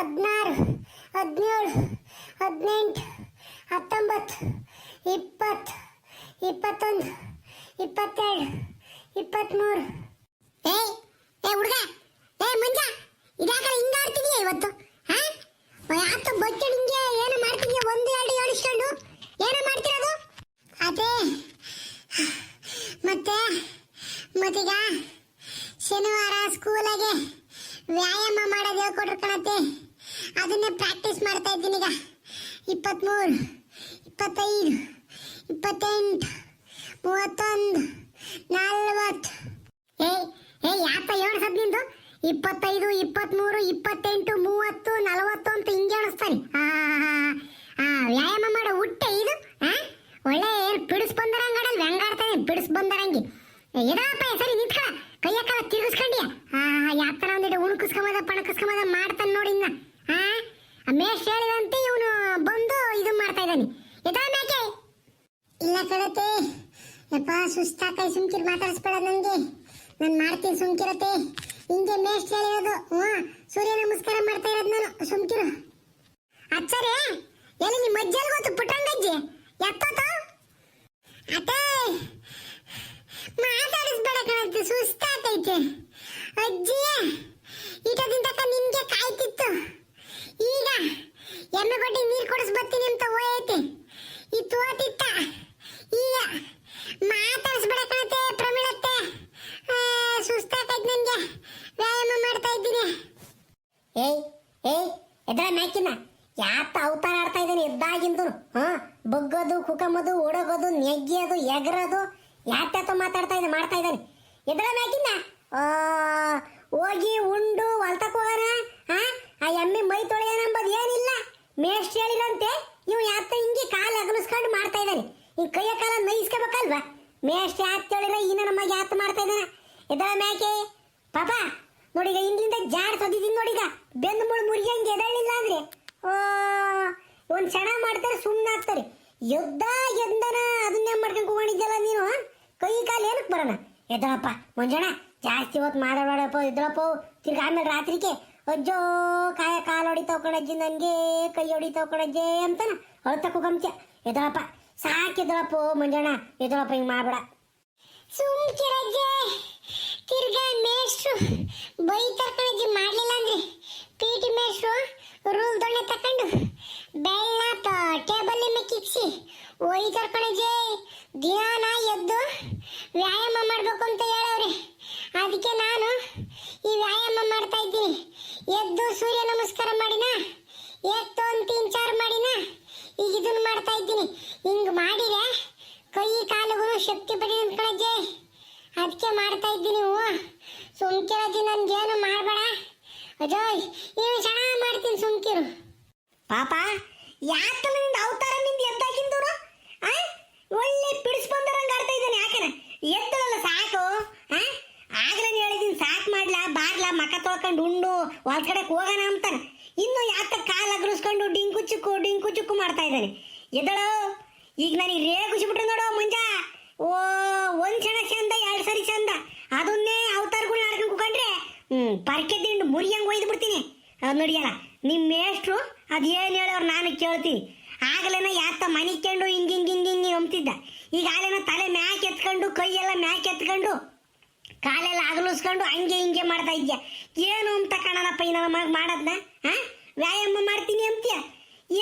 ಹದಿನಾರು, ಹದಿನೇಳು, ಹದಿನೆಂಟು, ಹತ್ತೊಂಬತ್ತು, ಇಪ್ಪತ್ತು, ಇಪ್ಪತ್ತೊಂದು, ಇಪ್ಪತ್ತೆರಡು ಇಪ್ಪತ್ತ್ಮೂರು ಏ ಏ ಹುಡುಗ, ಏ ಮಂಜ ಇದಾಗಲ್ಲ ಹಿಂಗೆ ಆಡ್ತಿದ್ಯಾ ಇವತ್ತು, ಹಾಂ? ಯಾತ ಬಚ್ಚ ಹಿಂಗೆ ಏನು ಮಾಡ್ತಿದ್ಯಾ? ಒಂದು, ಎರಡು ಹೇಳಿಸ್ಕೊಂಡು ಏನು ಮಾಡ್ತಿರೋದು ಅದೇ ಮತ್ತೆ ಮತ್ತೀಗ ಶನಿವಾರ ಸ್ಕೂಲಾಗೆ ವ್ಯಾಯಾಮ ಮಾಡೋದು ಹೇಳ್ಕೊಟ್ರು ಕಣತ್ತೆ ಅದನ್ನೇ ಪ್ರಾಕ್ಟೀಸ್ ಮಾಡ್ತಾ ಇದ್ದೀನಿ ಈಗ ಇಪ್ಪತ್ತ್ಮೂರು ಇಪ್ಪತ್ತೈದು ಇಪ್ಪತ್ತೆಂಟು ಮೂವತ್ತೊಂದು ನಲ್ವತ್ತು ಏ ಏ ಯಾಕ ಏಳು ನಿಂದು ಇಪ್ಪತ್ತೈದು ಇಪ್ಪತ್ತ್ಮೂರು ಇಪ್ಪತ್ತೆಂಟು ಮೂವತ್ತು ನಲವತ್ತು ಅಂತ ಹಿಂಗೆ ಅನಿಸ್ತಾನೆ ಆ ಆ, ವ್ಯಾಯಾಮ ಮಾಡೋ ಹುಟ್ಟೆ ಇದು ಆ? ಒಳ್ಳೆ ಏನು ಪಿಡಿಸ್ ಬಂದರಂಗಡಲ್ ವ್ಯಂಗಾಡ್ತಾನೆ ಪಿಡಿಸ್ ಬಂದರಂಗಿ ಇದಪ್ಪ ಸರಿ ನಿಂತ್ಕ ಕೈಯ ಕಾಲ ತಿರುಗಿಸ್ಕೊಂಡ್ಯ ಆ ಯಾತರ ಪಣ ಕಸ್ಕಮದ ಮಾಡ್ತಾನೆ ನೋಡಿ ಇನ್ನ. ಆ? ಮೇಷ್ ಹೇಳಿದಂತೆ ಇವನು ಬಂದು ಇದು ಮಾಡ್ತಾ ಇದ್ದಾನೆ. ಇದಾ ಮೇಕೆ? ಇಲ್ಲ ಕಣತೆ. ಯಪ್ಪ ಸುಸ್ತಾಕೈ ಸುಮ್ಕಿರ್ ಮಾತಾಡಿಸ್ಬೇಡ ನನಗೆ ನಾನು ಮಾಡ್ತೀನಿ ಸುಮ್ಕಿರತೆ ಹಿಂಗೆ ಮೇಷ್ಟ್ರು ಹೇಳಿರೋದು. ಹ್ಞೂ ಸೂರ್ಯ ನಮಸ್ಕಾರ ಮಾಡ್ತಾ ಇರೋದು ನಾನು, ಸುಮ್ಕಿರು. ಅಚ್ಚರೇ, ಎಲ್ಲಿ ನಿಮ್ಮ ಅಜ್ಜಲ್ಲಿ ಗೊತ್ತು, ಪುಟ್ಟಂಗಜ್ಜಿ? ಎತ್ತೋತ ಅತ್ತೆ, ಮಾತಾಡಿಸ್ಬೇಡ ಕಣತ್ತೆ ಸುಸ್ತಾಕೈತೆ ಅಜ್ಜಿ ತನಕ ನಿನ್ಗೆ ಕಾಯ್ತಿತ್ತು. ಈಗ ಎಮ್ಮೆ ನೀರು ಕೊಡಿಸ್ ಬರ್ತೀನಿ ಅಂತ ಹೋಯೈತೆ ಈ ತೋತಿತ್ತ ಈಗ ಮಾತಾಡಿಸ್ಬೇಡ ಕಣತೆ ಪ್ರಮೀಳತ್ತೆ ಆ, ಸುಸ್ತಾಕೈತೆ ನನಗೆ ವ್ಯಾಯಾಮ ಮಾಡ್ತಾ ಇದ್ದೀನಿ ಏಯ್ ಏಯ್ ಎದ್ರ ಮ್ಯಾಕಿನ ಯಾತ ಅವತಾರ ಆಡ್ತಾ ಇದ್ದಾನೆ ಎದ್ದಾಗಿಂದು ಹಾ ಬಗ್ಗೋದು ಕುಕಮದು ಓಡೋಗೋದು ನೆಗ್ಗಿಯೋದು ಎಗರೋದು ಯಾತ ಮಾತಾಡ್ತಾ ಇದ್ದಾನೆ ಮಾಡ್ತಾ ಇದ್ದಾನೆ ಎದ್ರ ಮ್ಯಾಕಿನ ಆ, ಹೋಗಿ ಉಂಡು ಹೊಲ್ತಕ್ ಹೋಗೋಣ ಹಾ ಆ ಎಮ್ಮೆ ಮೈ ತೊಳೆಯೋಣ ಅಂಬದು ಏನಿಲ್ಲ ಮೇಷ್ಟ್ ಹೇಳಿರಂತೆ ಇವ್ ಯಾತ ಹಿಂಗೆ ಕಾಲು ಅಗಲಿಸ್ಕೊಂಡು ಮಾಡ್ತಾ ಇದ್ದಾನೆ ಈ ಕೈಯ ಕಾಲ ನೈಸ್ಕೋಬೇಕಲ್ವಾ ಮೇಷ್ಟ್ ಯಾತ್ ಹೇಳಿರ ಈ ನನ್ನ ಮಗ ಯಾತ್ ಮಾಡ್ತಾ ಇದ್ದಾನೆ ಎದ್ರ ಮ್ಯಾಕೆ ಪಾಪ ನೋಡಿಗ ಹಿಂದಿಂದ ಜಾಡ್ ಸದಿದ್ದೀನಿ ನೋಡಿಗ ಬೆನ್ನು ಮುಳು ಮುರಿಯಂಗೆ ಎದಳಿಲ್ಲ ಅಂದ್ರೆ ಒಂದ್ ಕ್ಷಣ ಮಾಡ್ತಾರೆ ಸುಮ್ಮನೆ ಆಗ್ತಾರೆ. ಯುದ್ಧ ಎಂದನ ಅದನ್ನೇ ಮಾಡ್ಕೊಂಡು ಕೂಗೊಂಡಿದ್ದಲ್ಲ ನೀನು ಕೈ ಕಾಲು ಏನಕ್ಕೆ ಬರೋಣ ಎದ್ದಳಪ್ಪ ಮುಂಜಾನ ಜಾಸ್ತಿ ಹೊತ್ತು ಮಾತಾಡೋಡಪ್ಪ ಎದ್ದಳಪ್ಪ, ತಿರ್ಗಿ ಆಮೇಲೆ ರಾತ್ರಿಗೆ, ಅಜ್ಜೋ, ಕಾಯ ಕಾಲು ಹೊಡಿತಾವ್ ಕಣಜ್ಜಿ ನನಗೆ ಕೈ ಹೊಡಿತಾವ್ ಕಣಜ್ಜೆ ಅಂತಾನ ಅಳ್ತಕ್ಕೂ ಗಮಚ ಎದ್ದಳಪ್ಪ, ಸಾಕು ಮಂಜಣ್ಣ ಮುಂಜಾನ ಎದ್ದಳಪ್ಪ, ಹಿಂಗೆ ಮಾಡ್ಬೇಡ. ಸುಮ್ಕಿರಜ್ಜೆ, ತಿರ್ಗಾ ಮೇಷ್ಟ್ರು ಬೈತಾರ ಕಣಜ್ಜಿ ಮಾಡ್ಲಿಲ್ಲ ಅಂದ್ರೆ ಪಿ ಟಿ ರೂಲ್ ದೊಣ್ಣೆ ತಕೊಂಡು ಬೆಲ್ಲ ಟೇಬಲ್ ಮೇಲೆ ಕಿಕ್ಸಿ ಒಯ್ತಾರ ಕಣಜ್ಜಿ ದಿನಾನ ಎದ್ದು ವ್ಯಾಯಾಮ ಮಾಡಬೇಕು ಅಂತ ಹೇಳವ್ರೆ. ಅದಕ್ಕೆ ನಾನು ಈ ವ್ಯಾಯಾಮ ಮಾಡ್ತಾ ಇದ್ದೀನಿ. ಎದ್ದು ಸೂರ್ಯ ನಮಸ್ಕಾರ ಮಾಡಿನ, ಎತ್ತು ಒಂದು ತೀನ್ ಚಾರ್ ಮಾಡಿನ, ಈಗ ಇದನ್ನ ಮಾಡ್ತಾ ಇದ್ದೀನಿ. ಹಿಂಗ್ ಮಾಡಿದ್ರೆ ಕೈ ಕಾಲುಗಳು ಶಕ್ತಿ ಪಡೆದ ಕಣಜ್ಜೆ. ಅದಕ್ಕೆ ಮಾಡ್ತಾ ಇದ್ದೀನಿ ಹ್ಞೂ ಸುಮ್ಕಿರಜ್ಜಿ ನನ್ಗೇನು ಮಾಡಬೇಡ. ಅಜಯ್ ಏನು ಚೆನ್ನಾಗಿ ಮಾಡ್ತೀನಿ ಸುಮ್ಕಿರು. ಪಾಪ, ಯಾಕ ನಿಂದ ಅವತಾರ ನಿಂದ ಎದ್ದಾಗಿಂದೂರು ಆ? ಒಳ್ಳೆ ಪಿಡಿಸ್ ಬಂದರಂಗ ಆಡ್ತಾ ಇದ್ದಾನೆ ಯಾಕನ? ಎದ್ದಲ್ಲ ಸಾಕು ಆಗ್ಲೇ ಹೇಳಿದೀನಿ ಸಾಕು ಮಾಡ್ಲಾ, ಬಾರ್ಲಾ, ಮಕ ತೊಳ್ಕೊಂಡು ಉಂಡು ಹೊಲ್ ಕಡೆ ಹೋಗೋಣ ಅಂತಾನ. ಇನ್ನು ಯಾಕ ಕಾಲು ಅಗ್ರಿಸ್ಕೊಂಡು ಡಿಂಕು ಚುಕ್ಕು ಡಿಂಕು ಚುಕ್ಕು ಮಾಡ್ತಾ ಇದ್ದಾನೆ? ಎದ್ದಳು, ಈಗ ನನಗೆ ರೇಗುಸಿಬಿಟ್ರೆ ನೋಡು ಮುಂಜಾ. ಓ, ಒಂದ್ ಕ್ಷಣ ಚಂದ, ಎರಡು ಸರಿ ಚಂದ. ಅದನ್ನೇ ಅವತಾರಗಳು ಆಡ್ಕೊಂಡು ಕುಕೊಂಡ್ರೆ ಹ್ಮ್ ಪರ್ಕೆ ದಿಂಡು ಮುರಿಯಂಗ್ ಒಯ್ದು ಬಿಡ್ತೀನಿ. ಅದು ನೋಡಿಯಲ್ಲ ನಿಮ್ಮ ಮೇಷ್ಟ್ರು ಅದು ಏನು ಹೇಳೋರು ನಾನು ಕೇಳ್ತೀನಿ ಆಗಲೇನ ಯಾತ ಮನಿಕೊಂಡು ಹಿಂಗೆ ಹಿಂಗೆ ಹಿಂಗೆ ಹಿಂಗೆ ಅಂತಿದ್ದ ಈಗ ಆಲೇನ ತಲೆ ಮ್ಯಾಕ್ ಎತ್ಕೊಂಡು, ಕೈಯೆಲ್ಲ ಮ್ಯಾಕ್ ಎತ್ಕೊಂಡು, ಕಾಲೆಲ್ಲ ಅಗಲಿಸ್ಕೊಂಡು ಹಂಗೆ ಹಿಂಗೆ ಮಾಡ್ತಾ ಇದ್ಯಾ? ಏನು ಅಂತ ಕಾಣಲ್ಲಪ್ಪ ಈ ಮಗ ಮಾಡದ್ನ? ಹಾ ವ್ಯಾಯಾಮ ಮಾಡ್ತೀನಿ ಅಂತೀಯ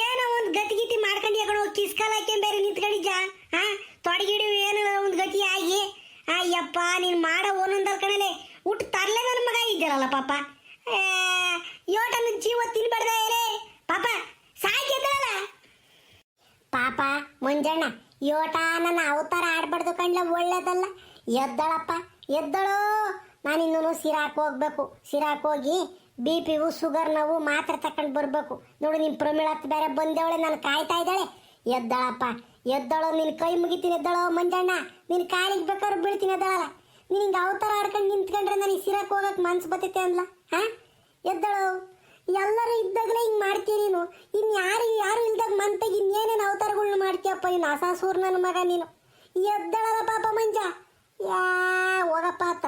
ಏನೋ ಒಂದು ಗತಿಗಿತಿ ಮಾಡ್ಕೊಂಡು ಹೋಗಿ ಕಿಸ್ಕಾಲ್ ಹಾಕ್ಯಂಡ್ ಬೇರೆ ನಿಂತ್ಕೊಂಡಿದ್ದ ಹಾ ತೊಡಗಿಡಿ ಏನೋ ಒಂದು ಗತಿ ಆಗಿ. ಅಯ್ಯಪ್ಪ ನೀನು ಮಾಡೋ ಒಂದೊಂದು ಕಣಲೆ ಹುಟ್ಟು ತರಲೇ ನನ್ನ ಮಗ ಇದ್ದಾರಲ್ಲ ಪಾಪ. ಯೋಟನ ಜೀವ ತಿನ್ಬಾರ್ದ ಪಾಪ ಸಾಯ್ತಿದ್ದಲ್ಲ ಪಾಪ ಮಂಜಣ್ಣ ಯೋಟ ನನ್ನ ಅವತಾರ ಆಡ್ಬಾರ್ದು ಕಣ್ಲ, ಒಳ್ಳೇದಲ್ಲ. ಎದ್ದಳಪ್ಪ, ಎದ್ದಳು. ನಾನು ಇನ್ನೂ ಸಿರಾಕ್ ಹೋಗ್ಬೇಕು. ಸಿರಾಕ್ ಹೋಗಿ ಬಿ ಪಿವು ಶುಗರ್ ನೋವು ಮಾತ್ರ ತಕೊಂಡು ಬರ್ಬೇಕು. ನೋಡು, ನಿನ್ ಪ್ರಮಿಳತ್ ಬೇರೆ ಬಂದವಳೆ, ನಾನು ಕಾಯ್ತಾ ಇದ್ದಾಳೆ. ಎದ್ದಳಪ್ಪ, ಎದ್ದಳು. ನಿನ್ ಕೈ ಮುಗಿತೀನಿ ಎದ್ದಳೋ ಮಂಜಣ್ಣ ನಿನ್ ಕಾಲಿಗೆ ಬೇಕಾದ್ರೂ ಬೀಳ್ತೀನಿ ಎದ್ದಳಲ್ಲ. ನೀನ್ ಅವತಾರ ಆಡ್ಕೊಂಡು ನಿಂತ್ಕೊಂಡ್ರೆ ನನಗೆ ಸಿರಕ್ ಹೋಗಕ್ ಮನ್ಸು ಬರ್ತೈತೆ ಅನ್ಲ ಹ? ಎದ್ದಳು. ಎಲ್ಲರೂ ಇದ್ದಾಗಲೇ ಹಿಂಗೆ ಮಾಡ್ತೀಯ ನೀನು. ಇನ್ನು ಯಾರು ಯಾರು ಇಲ್ದಾಗ ಮಂತಾಗ ಇನ್ನೇನೇನು ಅವತಾರಗಳ್ನ ಮಾಡ್ತೀಯಪ್ಪ ಇನ್ನು ಅಸಾಸೂರ್ ನನ್ನ ಮಗ ನೀನು. ಎದ್ದಳಲ್ಲ ಪಾಪ ಮಂಜ. ಯಾ, ಹೋಗಪ್ಪ ಅತ್ತ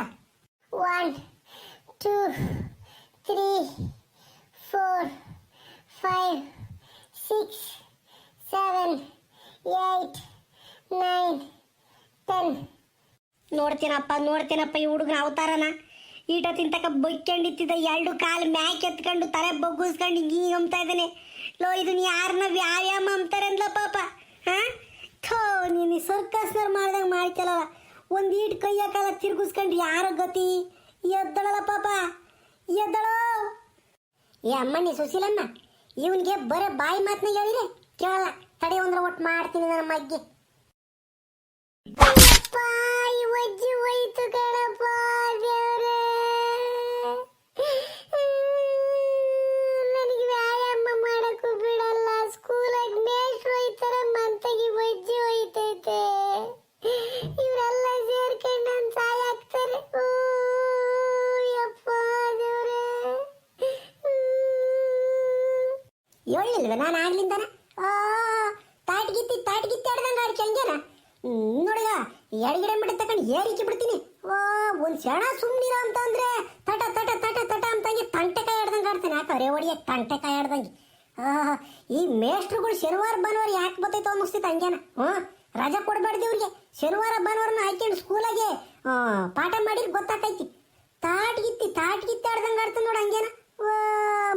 one two three four five six seven eight nine ten ನೋಡ್ತೀನಪ್ಪ ನೋಡ್ತೀನಪ್ಪ ಈ ಹುಡುಗನ ಅವತಾರನ. ಈಟ ತಿಂತಕ ಬೈಕೊಂಡಿತ್ತಿದ್ದ ಎರಡು ಕಾಲು ಮ್ಯಾಕ್ ಎತ್ಕೊಂಡು ತಲೆ ಬಗ್ಗಿಸ್ಕೊಂಡು ಹಿಂಗೆ ಅಂಬ್ತಾ ಇದ್ದಾನೆ. ಲೋ ಇದನ್ನ ಯಾರನ್ನ ವ್ಯಾಯಾಮ ಅಂಬ್ತಾರೆ ಅಂದ್ಲ ಪಾಪ. ಹಾ ಥೋ, ನೀನು ಸರ್ಕಸ್ನವ್ರು ಮಾಡ್ದಂಗೆ ಮಾಡ್ತಲ್ಲ ಒಂದು ಈಟ್ ಕಾಲ ತಿರ್ಗಿಸ್ಕೊಂಡು ಯಾರ ಗತಿ? ಎದ್ದಳಲ್ಲ ಪಾಪ. ಎದ್ದಳೋ. ಏ ಅಮ್ಮಣ್ಣಿ ಸುಶೀಲಮ್ಮ, ಇವನಿಗೆ ಬರೀ ಬಾಯಿ ಮಾತನ್ನ ಹೇಳಿದ್ರೆ ಕೇಳಲ್ಲ, ತಡೆ ಒಂದ್ರ ಒಟ್ಟು ಮಾಡ್ತೀನಿ ನನ್ನ ಮಗ್ಗೆ. ಒಜ್ಜಿ ಹೋಯ್ತು ಕಣಪ್ಪ ದೇವ್ರೇ. ನನಗೆ ವ್ಯಾಯಾಮ ಮಾಡಕ್ಕೂ ಬಿಡಲ್ಲ. ಸ್ಕೂಲಾಗ ಮೇಷ್ಟ್ರು ಹೋಯ್ತಾರ ಮಂತಗಿ ಒಜ್ಜಿ ಹೋಯ್ತೈತೆ. ಇವರೆಲ್ಲ ಸೇರ್ಕೊಂಡು ನನ್ನ ಸಾಯ ಹಾಕ್ತಾರೆ. ಓ ಯಪ್ಪ ದೇವ್ರೇ. ಹೇಳಿಲ್ವ ನಾನು ಆಗ್ಲಿಂದನ? ಓ ತಾಟ್ಗಿತ್ತಿ ತಾಟ್ಗಿತ್ತಿ ಆಡ್ದಂಗ ಆಡ್ಕೆ ಹಂಗೇನ ನೋಡಿಗ ಎಡಗಿಡ ಬಿಡ ತಕೊಂಡು ಏರಿಕೆ ಬಿಡ್ತೀನಿ. ಓ, ಒಂದ್ ಸೆಣ ಸುಮ್ನಿರ ಅಂತ ಅಂದ್ರೆ ತಟ ತಟ ತಟ ತಟ ಅಂತಂಗೆ ತಂಟೆಕಾಯಿ ಆಡ್ದಂಗೆ ಆಡ್ತೀನಿ. ಯಾಕೆ ಅರೆ ಹೊಡಿಯ ತಂಟೆಕಾಯಿ ಆಡ್ದಂಗೆ. ಈ ಮೇಷ್ಟ್ರುಗಳು ಶನಿವಾರ, ಭಾನುವಾರ ಯಾಕೆ ಬರ್ತೈತೋ ಅನ್ನಿಸ್ತೈತೆ ಹಂಗೇನ? ಹ್ಞೂ, ರಜಾ ಕೊಡಬಾರ್ದು ಇವ್ರಿಗೆ. ಶನಿವಾರ, ಭಾನುವಾರನ ಹಾಕ್ಯಂಡು ಸ್ಕೂಲಾಗೆ ಪಾಠ ಮಾಡಿರ್ ಗೊತ್ತಾಕೈತಿ. ತಾಟ್ಗಿತ್ತಿ ತಾಟ್ಗಿತ್ತಿ ಆಡ್ದಂಗೆ ಆಡ್ತಾನೆ ನೋಡು ಹಂಗೇನ?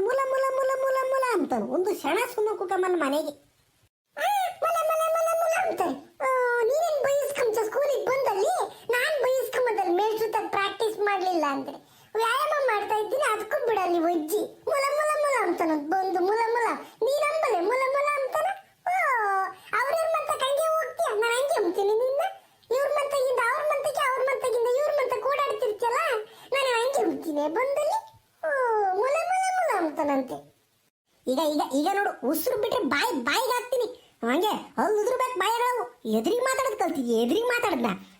ಮುಲ ಮುಲ ಮುಲ ಮುಲ ಮುಲ ಅಂತ ಒಂದು ಸೆಣ ಸುಮ್ಮ ಕುಕಮ್ಮನ ಮನೆಗೆ. ಅಂತಾನೆ ಆ, ನೀನೇನ್ ಬೈಸ್ಕೊಂಬ ಸ್ಕೂಲಿಗೆ ಬಂದಲ್ಲಿ ನಾನ್ ಬೈಸ್ಕೊಂಬದಲ್ಲಿ ಮೇಷ್ಟ್ರ ತಕ್ಕ ಪ್ರಾಕ್ಟೀಸ್ ಮಾಡ್ಲಿಲ್ಲ ಅಂದ್ರೆ. ವ್ಯಾಯಾಮ ಮಾಡ್ತಾ ಇದ್ದೀನಿ ಅದಕ್ಕೂ ಬಿಡಲ್ಲಿ ಅಜ್ಜಿ. ಮುಲ ಮುಲ ಮುಲ ಬಂದು ಮುಲ ಮುಲ. ನೀನಂಬಲೆ ಮುಲ ಮುಲ ಅಂತಾನ? ಅವ್ರ ಮಂತಕ್ಕೆ ಹಂಗೆ ಹೋಗ್ತೀಯ? ನಾನು ಹಂಗೆ ಹೋಗ್ತೀನಿ ನಿನ್ನ. ಇವ್ರ ಮಂತಗಿಂದ, ಅವ್ರ ಮಂತಕ್ಕೆ ಅವ್ರ ಮಂತಗಿಂದ, ಇವ್ರ ಮಂತಕ್ಕೆ ಓಡಾಡ್ತಿರ್ತಿಯಲ್ಲ ನಾನು ಹಂಗೆ ಹೋಗ್ತೀನಿ ಬಂದಲ್ಲಿ? ಓ, ಮುಲ ಮುಲ ಮುಲ ಅಂತಾನಂತೆ. ಈಗ ಈಗ ಈಗ ನೋಡು, ಉಸಿರು ಬಿಟ್ರೆ ಬಾಯಿ, ಬಾಯಿಗೆ ಹಾಕ್ತೀನಿ. ಹಂಗೆ ಅಲ್ಲಿ ಉದುರ್ಬೇಕು ಬಾಯಿ ಎದ್ರಿಗೆ ಮಾತಾಡೋದು ಕಲ್ತಿದ್ಯ? ಎದ್ರಿಗೆ ಮಾತಾಡದ್ನ? ಆ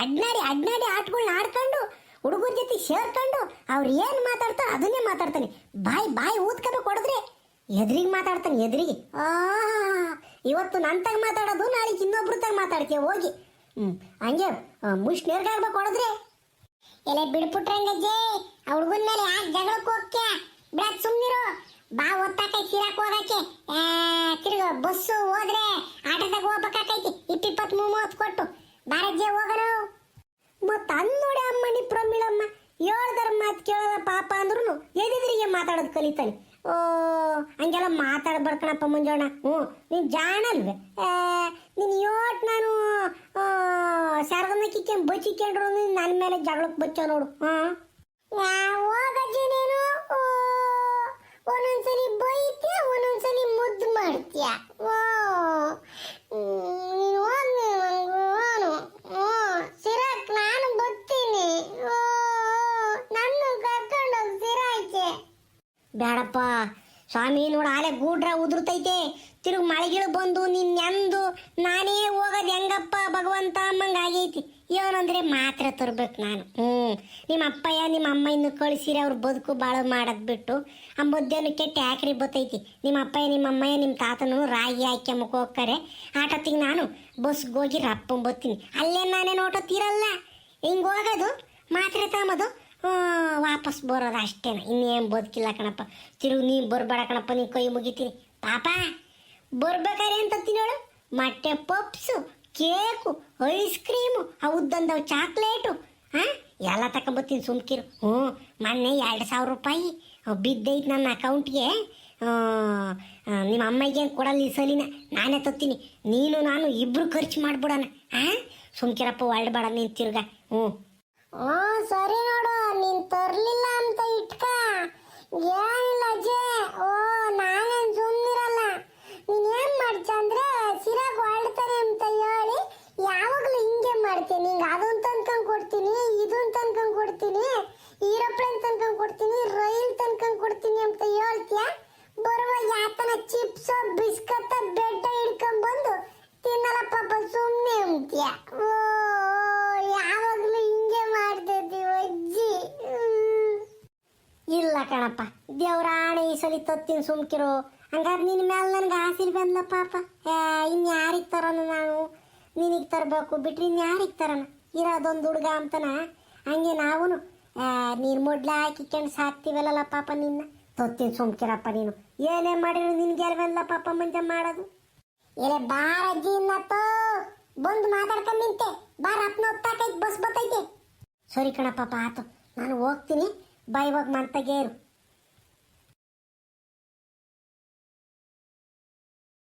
ಅಡ್ನಾಡಿ ಅಡ್ನಾಡಿ ಆಟಗಳನ್ನ ಆಡ್ಕೊಂಡು ಹುಡುಗರ ಜೊತೆ ಸೇರ್ಕೊಂಡು ಅವ್ರು ಏನು ಮಾತಾಡ್ತಾರೋ ಅದನ್ನೇ ಮಾತಾಡ್ತಾನೆ. ಬಾಯಿ ಬಾಯಿ ಊದ್ಕೊಂಡು ಕೊಡಿದ್ರೆ ಎದುರಿಗೆ ಮಾತಾಡ್ತಾನೆ, ಎದುರಿಗೆ. ಆ, ಇವತ್ತು ನನ್ನ ತಗ ಮಾತಾಡೋದು ನಾಳೆ ಇನ್ನೊಬ್ರ ತಾಗ ಮಾತಾಡ್ತೀಯ ಹೋಗಿ. ಹ್ಞೂ ಹಂಗೆ ಮುಷ್ ನೇರ್ಗಾಗ್ಬೇಕು ಹೊಡೆದ್ರೆ. ಎಲೆ ಬಿಡ್ಬಿಟ್ರಂಗಜ್ಜೆ ಆ ಹುಡುಗನ ಮೇಲೆ ಯಾಕೆ ಜಗಳಕ್ಕೆ ಹೋಗ್ತೀಯ? ಬಿಡಕ್ ಸುಮ್ನಿರು. ಬಾ ಒತ್ತಾಕೈ ತೀರಕ್ ಹೋಗಕ್ಕೆ ತಿರ್ಗು ಬಸ್ಸು ಹೋದ್ರೆ ಆಟೋದಾಗ ಹೋಗ್ಬೇಕಾಕೈತಿ. ಇಪ್ಪ ಇಪ್ಪತ್ತ್ ಮೂವತ್ತು ಕೊಟ್ಟು. ಬಾರಜ್ಜೆ ಹೋಗರು ಮತ್ತ ನೋಡಿ ಅಮ್ಮನಿ ಪ್ರಮಿಳಮ್ಮ. ಹೇಳ್ದಾರ ಮಾತು ಕೇಳಲ್ಲ ಪಾಪ ಅಂದ್ರೂ ಎದಿದ್ರಿಗೆ ಮಾತಾಡೋದು ಕಲಿತಾನೆ ಓ, ಹಂಗೆಲ್ಲ ಮಾತಾಡ್ಬಾರ್ಕಣಪ್ಪ ಮುಂಜಾಣ ಹ್ಞೂ, ನೀನು ಜಾಣಲ್ವೇ? ನೀನು ಯೋಟ್ ನಾನು ಶಾರದನ್ನ ಕಿಕ್ಕೊಂಡು ಬಚ್ಚಿಕೊಂಡ್ರು ನೀನು ನನ್ನ ಮೇಲೆ ಜಗಳಕ್ಕೆ ಬಚ್ಚ ನೋಡು. ಹಾಂ ಹೋಗಜ್ಜಿ ನೀನು? ಒಂದೊಂದ್ಸಲಿ ಬೈತ್ಯ, ಒಂದೊಂದ್ಸಲಿ ಮುದ್ದು ಮಾಡ್ತೀಯ? ಓ ನೀನು ಹೋಗ್ನಿ ನಾನು ಸಿರಾಕ್, ನಾನು ಬರ್ತೀನಿ. ಓ, ನನ್ನ ಕರ್ಕೊಂಡೋಗಿ ಸಿರಾಕೆ ಬೇಡಪ್ಪ ಸ್ವಾಮಿ, ನೋಡು, ಆಲೆ ಗೂಡ್ರ ಉದುರ್ತೈತೆ. ತಿರುಗಿ ಮಳೆಗಿಳು ಬಂದು ನಿನ್ನೆಂದು ನಾನೇ ಹೋಗೋದು ಹೆಂಗಪ್ಪ ಭಗವಂತ ಅಮ್ಮಂಗೆ ಇವನಂದ್ರೆ ಮಾತ್ರ ತರ್ಬೇಕು ನಾನು. ಹ್ಞೂ ನಿಮ್ಮ ಅಪ್ಪಯ್ಯ, ನಿಮ್ಮ ಅಮ್ಮ ಇನ್ನು ಕಳಿಸಿರಿ ಅವ್ರ ಬದುಕು ಭಾಳ ಮಾಡೋದು ಬಿಟ್ಟು ಆ ಮಧ್ಯಾಹ್ನಕ್ಕೆ ಟ್ಯಾಕ್ರಿ ಬತ್ತೈತಿ. ನಿಮ್ಮ ಅಪ್ಪಯ್ಯ, ನಿಮ್ಮ ಅಮ್ಮಯ್ಯ, ನಿಮ್ಮ ತಾತನು ರಾಗಿ ಹಾಕ್ಯಮ್ಮಕ್ಕೆ ಹೋಗ್ತಾರೆ. ಆಟತ್ತಿಗೆ ನಾನು ಬಸ್ಗೆ ಹೋಗಿ ರಪ್ಪ ಬತ್ತೀನಿ. ಅಲ್ಲೇ ನಾನೇ ನೋಟತ್ತೀರಲ್ಲ ಹಿಂಗೆ ಹೋಗೋದು, ಮಾತ್ರೆ ತಗೊಂಬೋದು ವಾಪಸ್ ಬರೋದು ಅಷ್ಟೇನ. ಇನ್ನೇನು ಬದುಕಿಲ್ಲ ಕಣಪ್ಪ. ತಿರುಗಿ ನೀ ಬರಬೇಡ ಕಣಪ್ಪ, ನೀ ಕೈ ಮುಗಿತೀನಿ. ಪಾಪ, ಬರ್ಬೇಕಾರೆ ಅಂತ ತಿನ್ನೋಳು ಮೊಟ್ಟೆ puffs cake, ice cream ಅವುದ್ದಂದವು chocolate ಹಾಂ ಎಲ್ಲ ತಗೊಂಬತ್ತೀನಿ ಸುಮ್ಕಿರು. ಹ್ಞೂ, ಮೊನ್ನೆ ಎರಡು ಸಾವಿರ ರೂಪಾಯಿ ಬಿದ್ದೈತೆ ನನ್ನ ಅಕೌಂಟ್ಗೆ. ನಿಮ್ಮ ಅಮ್ಮಗೆ ಕೊಡಲ್ಲ ಈ ಸಲಿನ? ನಾನೇ ತತ್ತೀನಿ. ನೀನು, ನಾನು ಇಬ್ರು ಖರ್ಚು ಮಾಡ್ಬಿಡೋಣ. ಹಾಂ ಸುಮ್ಕಿರಪ್ಪ ಒಳ್ಳೆಬೇಡ ನೀನು ತಿರ್ಗ. ಹ್ಞೂ. ಹ್ಞೂ ಸರಿ ನೋಡು, ನೀನು ತರ್ಲಿಲ್ಲ ಅಂತ ಇಟ್ಕ ಏನಿಲ್ಲ ಅಜ್ಜೆ ಓ ನಾನೇನ್ ಸುಮ್ಮನಿರಲ್ಲ ನೀನ್ ಏನ್ ಮಾಡ್ತ ಅಂದ್ರೆ ಸಿರಾಗ್ ಹೊಳ್ತಾರೆ ಅಂತ ಹೇಳಿ ಯಾವಾಗ್ಲೂ ಹಿಂಗೆ ಮಾಡ್ತೀನಿ ನಿಂಗೆ ತಂದ್ಕೊಂಡ್ ಕೊಡ್ತೀನಿ ಇದೊಂದು ತಂದ್ಕೊಂಡ್ ಕೊಡ್ತೀನಿ ಏರೋಪ್ಲೇನ್ ತನ್ಕಂ ಕೊಡ್ತೀನಿ, ರೈಲ್ ತನ್ಕಂ ಕೊಡ್ತೀನಿ ಅಂತ ಹೇಳ್ತೀಯ? ಬರುವ ಯಾತನ ಚಿಪ್ಸ್ ಬಿಸ್ಕತ್ ಬೆಡ್ಡ ಹಿಡ್ಕೊಂಡ್ ಬಂದು ತಿನ್ನಲ್ಲ ಪಾಪ ಸುಮ್ಮನೆ ಅಂತೀಯ ಓ ಯಾವಾಗಲೂ ಹಿಂಗೆ ಮಾಡ್ತಿದ್ದಿ ಅಜ್ಜಿ. ಇಲ್ಲ ಕಣಪ್ಪ ದೇವ್ರ ಆಣೆ ಈ ಸಲ ತತ್ತಿನ ಸುಮ್ಕಿರು. ಹಂಗಾರೆ ನಿನ್ನ ಮೇಲೆ ನನಗೆ ಆಸಿಲ್ ಬಂದ್ಲ ಪಾಪ ಇನ್ನು ಯಾರಿಗೆ ತರೋನು ನಾನು? ನಿನಗೆ ತರಬೇಕು, ಬಿಟ್ರಿ ಯಾರಿಗೆ ತರೋಣ ಇರೋದೊಂದು ಹುಡುಗ ಅಂತನ? ಹಂಗೆ ನಾವು ನೀನು ಮೊಡ್ಲ ಹಾಕಿಕೊಂಡು ಸಾಕ್ತೀವಲ್ಲ ಪಾಪ ನಿನ್ನ? ತೊತ್ತಿನ ಸುಮ್ಕಿರಪ್ಪ ನೀನು. ಏನೇ ಮಾಡಿದ್ರು ನಿನ್ಗೆ ಅಲ್ವಲ್ಲ ಪಾಪ ಮಂಜ ಮಾಡೋದು? ಎಲೆ ಬಾರ ಅಜ್ಜಿ ಇನ್ನತ್ತೋ ಬಂದು ಮಾತಾಡ್ಕೊಂಡು ನಿಂತೆ. ಬಾರ ಅಪ್ಪನ ಹೊತ್ತಾಕೈತೆ ಬಸ್ ಬತ್ತೈತೆ. ಸರಿ ಕಣಪ್ಪ ಆತು ನಾನು ಹೋಗ್ತೀನಿ. ಬೈವಾಗ ಮಂತಗೇರು.